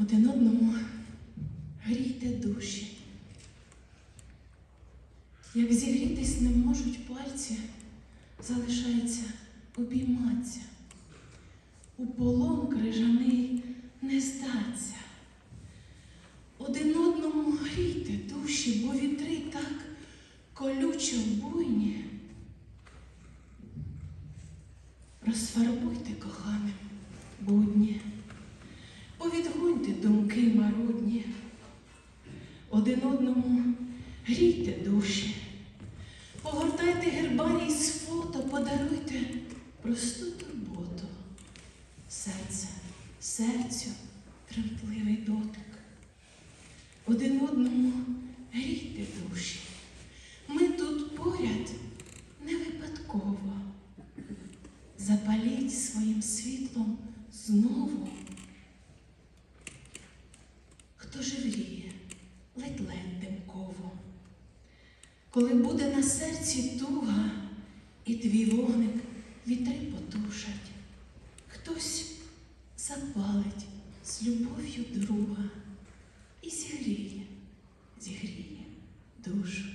Один одному грійте душі. Як зігрітись не можуть пальці, залишається обійматися. У полон крижаний не здаться. Один одному грійте душі, бо вітри так колючо буйні. Розфарбуйте коханим повідгоньте думки марудні, один одному грійте душі, погортайте гербарій з фото, подаруйте просту турботу, серце, серцю тремтливий дотик. Один одному грійте душі. Ми тут поряд не випадково. Запаліть своїм світлом знову туживліє, ледь ледь димково. Коли буде на серці туга, і твій вогник вітри потушать, хтось запалить з любов'ю друга і зігріє, зігріє душу.